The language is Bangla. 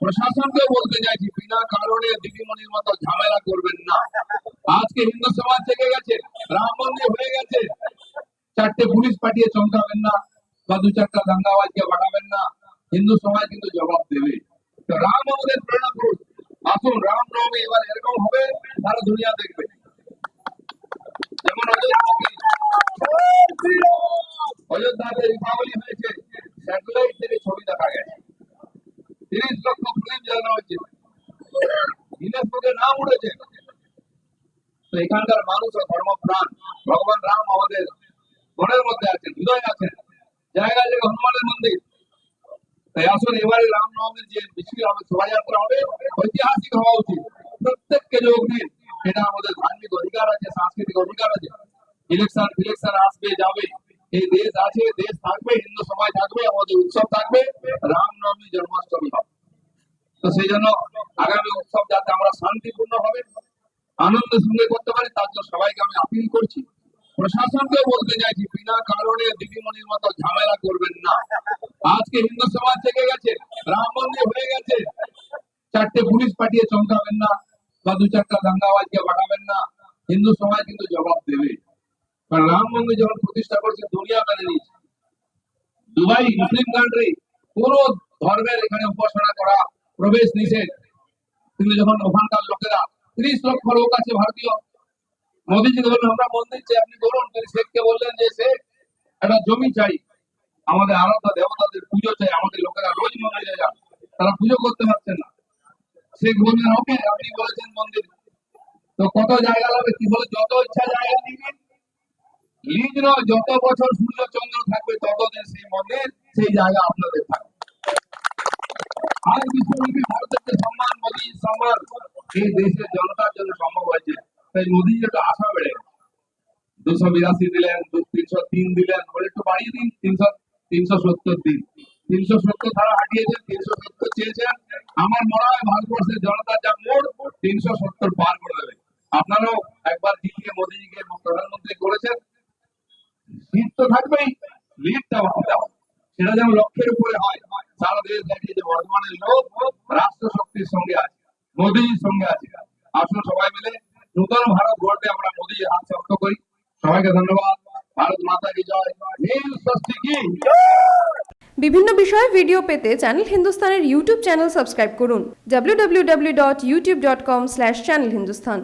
প্রশাসনকে বলতে চাইছি, বিনা কারণে দিদিমণির মতো ঝামেলা করবেন না। আজকে হিন্দু সমাজ থেকে গেছে, রাম মন্দির হয়ে গেছে। চারটে পুলিশ পাঠিয়ে চমকাবেন না, বা দু চারটা দাঙ্গাবাজকে পাঠাবেন না, হিন্দু সমাজ কিন্তু জবাব দেবে। রাম আমাদের প্রেরণা করুন আসুন, রাম নবমী এবার এরকম হবে, সারা দুনিয়া দেখবে। যেমন অযোধ্যাতে দীপাবলি হয়েছে, স্যাটেলাইট থেকে ছবি দেখা গেছে। তিরিশ লক্ষ জানানো হয়েছে গিনেস বুকে নাম উঠেছে এখানকার মানুষ ধর্মপ্রাণ ভগবান রাম আমাদের মনের মধ্যে আছেন হৃদয় আছেন জায়গায় জায়গায় হনুমানের মন্দির তাই এবারে রামনবমীর যে শোভাযাত্রা হবে ঐতিহাসিক হওয়া উচিত প্রত্যেককে যোগ দিন এটা আমাদের ধার্মিক অধিকার আছে সাংস্কৃতিক অধিকার আছে ইলেকশন ইলেকশন আসবে যাবে এই দেশ আছে, দেশ থাকবে, হিন্দু সমাজ থাকবে, আমাদের উৎসব থাকবে। রামনবমী জন্মাষ্টমী হবে। তো সেই জন্য আগামী উৎসব যাতে আমরা শান্তিপূর্ণ হবে আনন্দের সঙ্গে করতে পারি, তার জন্য সবাইকে আমি আপিল করছি। প্রশাসনকে বলতে চাইছি, বিনা কারণে দিদিমণির মতো ঝামেলা করবেন না। আজকে হিন্দু সমাজ থেকে গেছে, রাম মন্দির হয়ে গেছে। চারটে পুলিশ পাঠিয়ে চমকাবেন না, বা দু চারটা দাঙ্গাবাজকে পাঠাবেন না। হিন্দু সমাজ কিন্তু জবাব দেবে। কারণ রাম মন্দির যখন প্রতিষ্ঠা করছে, দুনিয়া মেনে নিয়েছে। দুবাই মুসলিম কান্ট্রি কোন ধর্মের এখানে উপাসনা করা প্রবেশ নিষেধ। কিন্তু যখন ওখানকার লোকেরা ত্রিশ লক্ষ লোক আছে ভারতীয়, মোদীজি বললেন আমরা মন্দির চাই, আপনি বলুন, তিনি শেখকে বললেন যে শেখ একটা জমি চাই, আমাদের আরাধ্য দেবতাদের পুজো চাই, আমাদের লোকেরা রোজ মন্দিরে যান, তারা পুজো করতে পারছেন না। শেখ বললেন, ওকে, আপনি বলেছেন মন্দির। তো কত জায়গা লাগবে? কি বলে যত ইচ্ছা জায়গা নিবেন। লিজ যত বছর সূর্য চন্দ্র থাকবে, ততদিন সেই মন্দির, সেই জায়গা আপনাদের থাকবে। আমার মনে হয় ভারতবর্ষের জনতার যা মোড় তিনশো সত্তর পার করে দেবে আপনারাও একবার দিল্লি মোদীজিকে প্রধানমন্ত্রী করেছেন লিড তো থাকবেই লিডটা সেটা যেন লক্ষ্যের উপরে হয়। সারা দেশ দেখে যে বর্তমানে লোক রাষ্ট্র শক্তির সঙ্গে আছে, মোদীর সঙ্গে আছে। আসুন সবাই মিলে নূতন ভারত গড়তে আমরা মোদীর হাত শক্ত করি। সবাইকে ধন্যবাদ। ভারত মাতা কি জয়? নীল ষষ্ঠী কি? বিভিন্ন বিষয়ে ভিডিও পেতে চ্যানেল হিন্দুস্তানের ইউটিউব চ্যানেল সাবস্ক্রাইব করুন। www.youtube.com/channelhindustan